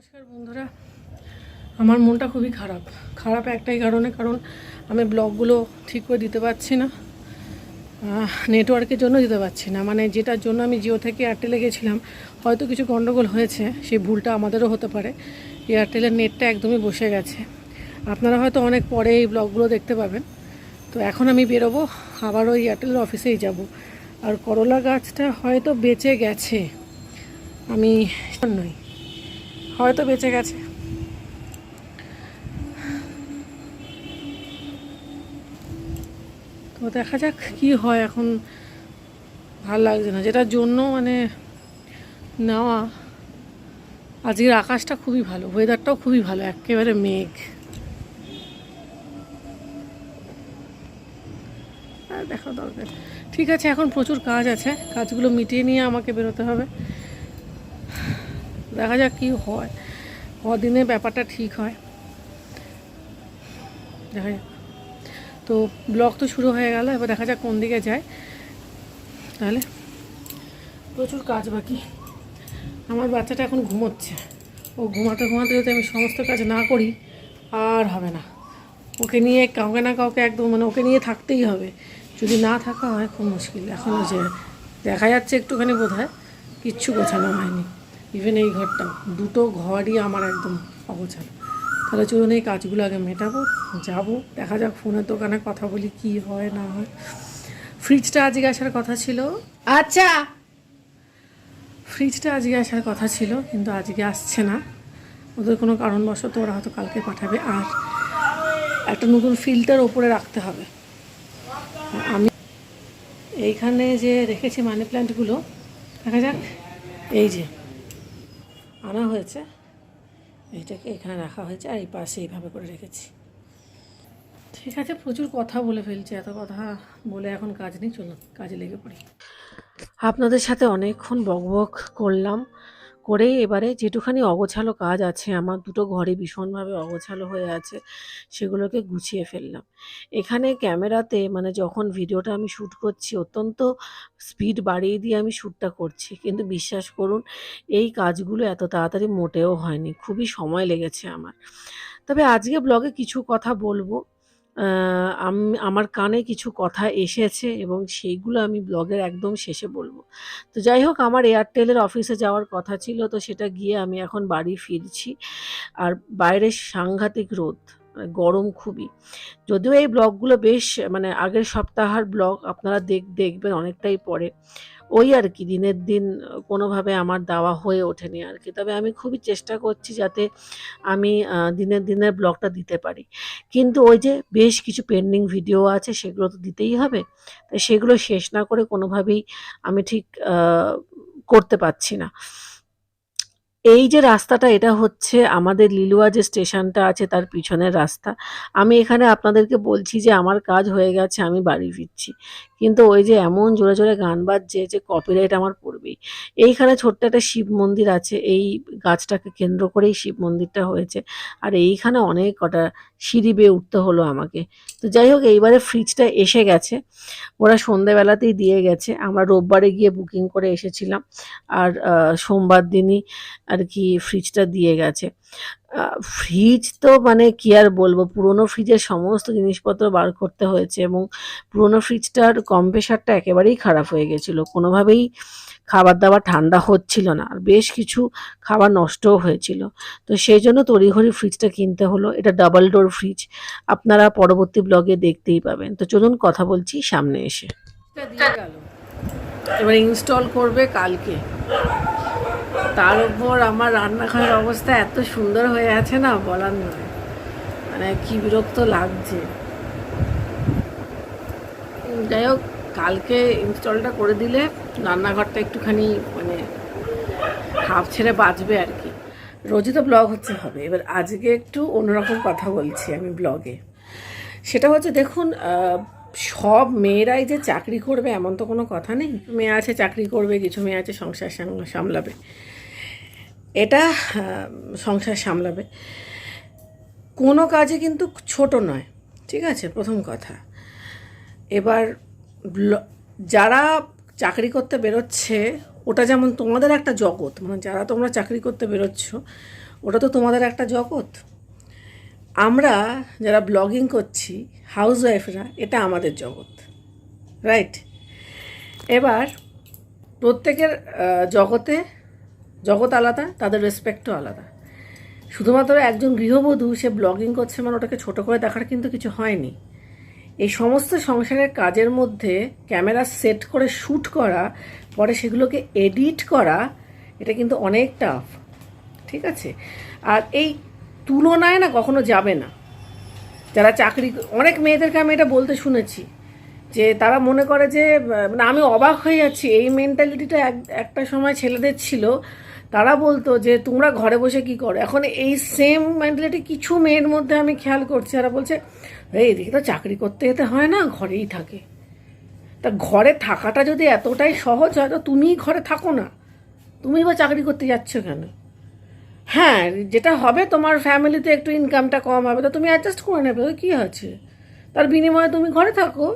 নমস্কার বন্ধুরা। আমার মনটা খুবই খারাপ। খারাপ একটাই কারণে, কারণ আমি ব্লগগুলো ঠিক করে দিতে পারছি না। নেটওয়ার্কের জন্য দিতে পারছি না। মানে যেটার জন্য আমি জিও থেকে এয়ারটেলে গেছিলাম, হয়তো কিছু গণ্ডগোল হয়েছে, সেই ভুলটা আমাদেরও হতে পারে। এয়ারটেলের নেটটা একদমই বসে গেছে। আপনারা হয়তো অনেক পরে এই ব্লগগুলো দেখতে পাবেন। তো এখন আমি বেরোবো, আবার ওই এয়ারটেলের অফিসেই যাব। আর করলা গাছটা হয়তো বেঁচে গেছে। আমি নই। হয়তো বেঁচে গেছে। তো দেখা যাক কি হয় এখন। ভালো লাগছে না। যেটার জন্য মানে নেওয়া। আজকের আকাশটা খুবই ভালো ওয়েদারটাও খুবই ভালো, একেবারে মেঘ। দেখা দরকার ঠিক আছে, এখন প্রচুর কাজ আছে। কাজগুলো মিটিয়ে নিয়ে আমাকে বেরোতে হবে। দেখা যাক কি হয়। কদিনে ব্যাপারটা ঠিক হয়। দেখা যাক। তো ব্লগ তো শুরু হয়ে গেল, এবার দেখা যাক কোন দিকে যায়। তাহলে প্রচুর কাজ বাকি। আমার বাচ্চাটা এখন ঘুমোচ্ছে। ও ঘুমাতে ঘুমাতে যদি আমি সমস্ত কাজ না করি, আর হবে না। ওকে নিয়ে কাউকে না কাউকে একদম মানে ওকে নিয়ে থাকতেই হবে। যদি না থাকা হয় খুব মুশকিল। এখন যে দেখা যাচ্ছে একটুখানি বোধ হয় কিচ্ছু গোছানো হয়নি। ইভেন এই ঘরটা দুটো ঘরই আমার একদম অগোছালো। তাহলে চলুন এই কাজগুলো আগে মেটাবো যাব দেখা যাক ফোনের দোকানে কথা বলি কি হয় না হয়। ফ্রিজটা আজকে আসার কথা ছিল। আচ্ছা। ফ্রিজটা আজকে আসার কথা ছিল কিন্তু আজকে আসছে না। ওদের কোনো কারণবশত ওরা হয়তো কালকে পাঠাবে। আর একটা নতুন ফিল্টার ওপরে রাখতে হবে। আমি এইখানে যে রেখেছি মানি প্ল্যান্টগুলো দেখা যাক। এই যে। আনা হয়েছে এটাকে এখানে রাখা হয়েছে আর এই পাশে এইভাবে করে রেখেছি। ঠিক আছে প্রচুর কথা বলে ফেলছি এত কথা বলে এখন কাজ নেই চলুন কাজে লেগে পড়ি। আপনাদের সাথে অনেকক্ষণ বকবক করলাম। করে এবারে যেটুখানি অগোছালো কাজ আছে, আমার দুটো ঘরে ভীষণভাবে অগোছালো হয়ে আছে, সেগুলোকে গুছিয়ে ফেললাম। এখানে ক্যামেরাতে মানে যখন ভিডিওটা আমি শ্যুট করছি, অত্যন্ত স্পিড বাড়িয়ে দিয়ে আমি শ্যুটটা করছি। কিন্তু বিশ্বাস করুন, এই কাজগুলো এত তাড়াতাড়ি মোটেও হয়নি, খুবই সময় লেগেছে আমার। তবে আজকে ব্লগে কিছু কথা বলব। আমার কানে কিছু কথা এসেছে এবং সেইগুলো আমি ব্লগের একদম শেষে বলব। তো যাই হোক, আমার এয়ারটেলের অফিসে যাওয়ার কথা ছিল, তো সেটা গিয়ে আমি এখন বাড়ি ফিরছি। আর বাইরে সাংঘাতিক রোদ মানে গরম খুবই। যদিও এই ব্লগগুলো বেশ মানে আগের সপ্তাহের ব্লগ আপনারা দেখ, দেখবেন অনেকটাই পরে। ওই আর কি, দিনের দিন কোনোভাবে আমার দেওয়া হয়ে ওঠেনি আর কি। তবে আমি খুবই চেষ্টা করছি যাতে আমি দিনের দিনের ব্লগটা দিতে পারি। কিন্তু ওই যে বেশ কিছু পেন্ডিং ভিডিও আছে, সেগুলো তো দিতেই হবে। তাই সেগুলো শেষ না করে কোনোভাবেই আমি ঠিক করতে পারছি না। এই যে রাস্তাটা, এটা হচ্ছে আমাদের লিলুয়া যে স্টেশনটা আছে, তার পিছনের রাস্তা। আমি এখানে আপনাদেরকে বলছি যে, আমার কাজ হয়ে গেছে, আমি বাড়ি ফিরছি। কিন্তু ওই যে এমন জোরে জোরে গান বাজছে যে কপিরাইট আমার পড়বেই। এইখানে ছোট্ট একটা শিব মন্দির আছে, এই গাছটাকে কেন্দ্র করেই শিব মন্দিরটা হয়েছে। আর এইখানে অনেক কটা সিঁড়ি বেয়ে উঠতে হলো আমাকে। তো যাই হোক, এইবারে ফ্রিজটা এসে গেছে। ওরা সন্ধেবেলাতেই দিয়ে গেছে। আমরা রোববারে গিয়ে বুকিং করে এসেছিলাম। আর সোমবার দিনই আর কি ফ্রিজটা দিয়ে গেছে। ফ্রিজ তো মানে কি আর বলব? পুরোনো ফ্রিজের সমস্ত জিনিসপত্র বার করতে হয়েছে এবং পুরোনো ফ্রিজটার কম্প্রেসারটা একেবারেই খারাপ হয়ে গেছিল। কোনোভাবেই খাবার দাবার ঠান্ডা হচ্ছিল না আর বেশ কিছু খাবার নষ্টও হয়েছিল। তো সেই জন্য তড়িঘড়ি ফ্রিজটা কিনতে হলো। এটা ডাবল ডোর ফ্রিজ আপনারা পরবর্তী ব্লগে দেখতেই পাবেন। তো চলুন কথা বলছি সামনে এসে। এবার ইনস্টল করবে কালকে। তার উপর আমার রান্নাঘরের অবস্থা এত সুন্দর হয়ে আছে না বলার নয়। মানে কি বিরক্ত লাগছে। যাই হোক, কালকে ইনস্টলটা করে দিলে রান্নাঘরটা একটুখানি মানে হাফ ছেড়ে বাঁচবে আর কি। রোজই তো ব্লগ হচ্ছে হবে। এবার আজকে একটু অন্যরকম কথা বলছি আমি ব্লগে। সেটা হচ্ছে দেখুন সব মেয়েরাই যে চাকরি করবে এমন তো কোনো কথা নেই। মেয়ে আছে, চাকরি করবে, কিছু মেয়ে আছে, সংসার সামলাবে। এটা সংসার সামলাবে। কোনো কাজে কিন্তু ছোট নয়, ঠিক আছে? প্রথম কথা। এবার যারা চাকরি করতে বেরোচ্ছে, ওটা যেমন তোমাদের একটা জগৎ মানে যারা তোমরা চাকরি করতে বেরোচ্ছ, ওটা তো তোমাদের একটা জগৎ। আমরা যারা ব্লগিং করছি হাউস ওয়াইফরা এটা আমাদের জগৎ, রাইট? এবার প্রত্যেকের জগতে জগৎ আলাদা, তাদের রেসপেক্টও আলাদা। শুধুমাত্র একজন গৃহবধূ, সে ব্লগিং করছে মানে ওটাকে ছোট করে দেখার কিন্তু কিছু হয়নি। এই সমস্ত সংসারের কাজের মধ্যে ক্যামেরা সেট করে শ্যুট করা, পরে সেগুলোকে এডিট করা, এটা কিন্তু অনেক টাফ ঠিক আছে? আর এই তুলনায় না কখনো যাবে না। যারা চাকরি অনেক মেয়েদেরকে আমি এটা বলতে শুনেছি যে তারা মনে করে যে মানে আমি অবাক হয়ে যাচ্ছি। এই মেন্টালিটিটা একটা সময় ছেলেদের ছিল। তারা বলতো যে, তোমরা ঘরে বসে কি করো? এখন এই সেম মেন্টালিটি কিছু মেয়ের মধ্যে আমি খেয়াল করছি তারা বলছে, এই এদিকে তো চাকরি করতে যেতে হয় না, ঘরেই থাকে। তা ঘরে থাকাটা যদি এতটাই সহজ হয়, তো তুমিই ঘরে থাকো না। তুমি বা চাকরি করতে যাচ্ছ কেন? হ্যাঁ যেটা হবে তোমার ফ্যামিলিতে একটু ইনকামটা কম হবে, তো তুমি অ্যাডজাস্ট করে নেবে কী আছে? তার বিনিময়ে তুমি ঘরে থাকো।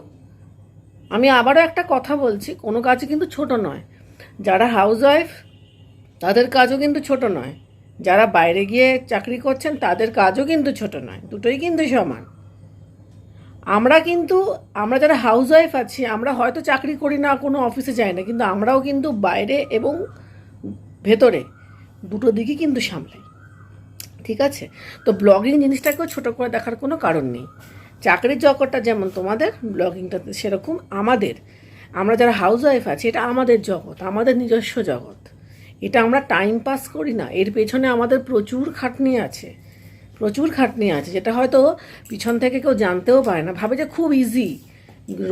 আমি আবারও একটা কথা বলছি, কোনো কাজই কিন্তু ছোট নয়। যারা হাউস ওয়াইফ তাদের কাজও কিন্তু ছোট নয়। যারা বাইরে গিয়ে চাকরি করছেন, তাদের কাজও কিন্তু ছোট নয়। দুটোই কিন্তু সমান। আমরা কিন্তু, আমরা যারা হাউস ওয়াইফ আছি, আমরা হয়তো চাকরি করি না, কোনো অফিসে যাই না, কিন্তু আমরাও কিন্তু বাইরে এবং ভেতরে দুটো দিকই কিন্তু সামলাই। ঠিক আছে? তো ব্লগিং জিনিসটাকেও ছোট করে দেখার কোনো কারণ নেই। চাকরির জগৎটা যেমন তোমাদের ব্লগিংটা সেরকম আমাদের। আমরা যারা হাউস ওয়াইফ আছি, এটা আমাদের জগৎ, আমাদের নিজস্ব জগৎ। এটা আমরা টাইম পাস করি না। এর পেছনে আমাদের প্রচুর খাটনি আছে। প্রচুর খাটনি আছে, যেটা হয়তো পিছন থেকে কেউ জানতেও পারে না। ভাবে যে খুব ইজি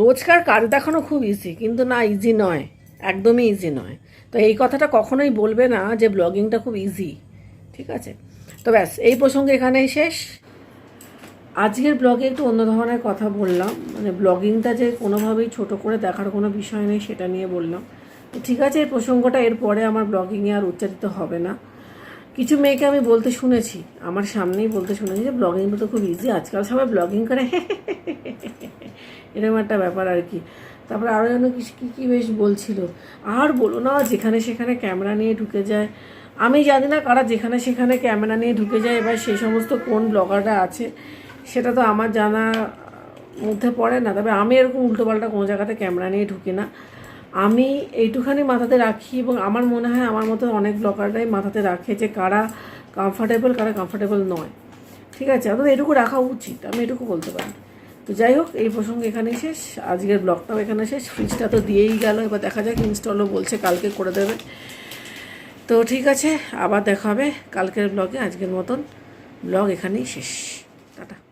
রোজকার কাজ দেখানো খুব ইজি কিন্তু না ইজি নয়। একদমই ইজি নয়। তো এই কথাটা কখনোই বলবে না যে ব্লগিংটা খুব ইজি ঠিক আছে? তো ব্যাস, এই প্রসঙ্গে এখানেই শেষ। আজকের ব্লগে একটু অন্য ধরনের কথা বললাম। মানে ব্লগিংটা যে কোনোভাবেই ছোট করে দেখার কোনো বিষয় নেই, সেটা নিয়ে বললাম। তো ঠিক আছে, এই প্রসঙ্গটা এরপরে আমার ব্লগিংয়ে আর উচ্চারিত হবে না। কিছু মেয়েকে আমি বলতে শুনেছি, আমার সামনেই বলতে শুনেছি যে ব্লগিং তো খুব ইজি আজকাল সবাই ব্লগিং করে। এরকম একটা ব্যাপার আর কি। তারপরে আরও যেন কী কী বেশ বলছিল, আর বলো না, যেখানে সেখানে ক্যামেরা নিয়ে ঢুকে যায়। আমি জানি না কারা যেখানে সেখানে ক্যামেরা নিয়ে ঢুকে যায়, এবার সেই সমস্ত কোন ব্লগাররা আছে, সেটা তো আমার জানা মধ্যে পড়ে না। তবে আমি এরকম উল্টোপাল্টা কোনো জায়গাতে ক্যামেরা নিয়ে ঢুকি না। আমি এইটুখানি মাথাতে রাখি এবং আমার মনে হয় আমার মতো অনেক ব্লগাররাই মাথাতে রাখে যে কারা কমফর্টেবল কারা কমফর্টেবল নয়। ঠিক আছে? অন্তত এটুকু রাখা উচিত, আমি এটুকু বলতে পারি। তো যাই হোক, এই প্রসঙ্গে এখানেই শেষ। আজকের ব্লগটাও এখানে শেষ। ফ্রিজটা তো দিয়েই গেল, এবার দেখা যাক ইনস্টলও বলছে কালকে করে দেবে। তো ঠিক আছে, আবার দেখা হবে কালকের ব্লগে। আজকের মতন ব্লগ এখানেই শেষ। টাটা।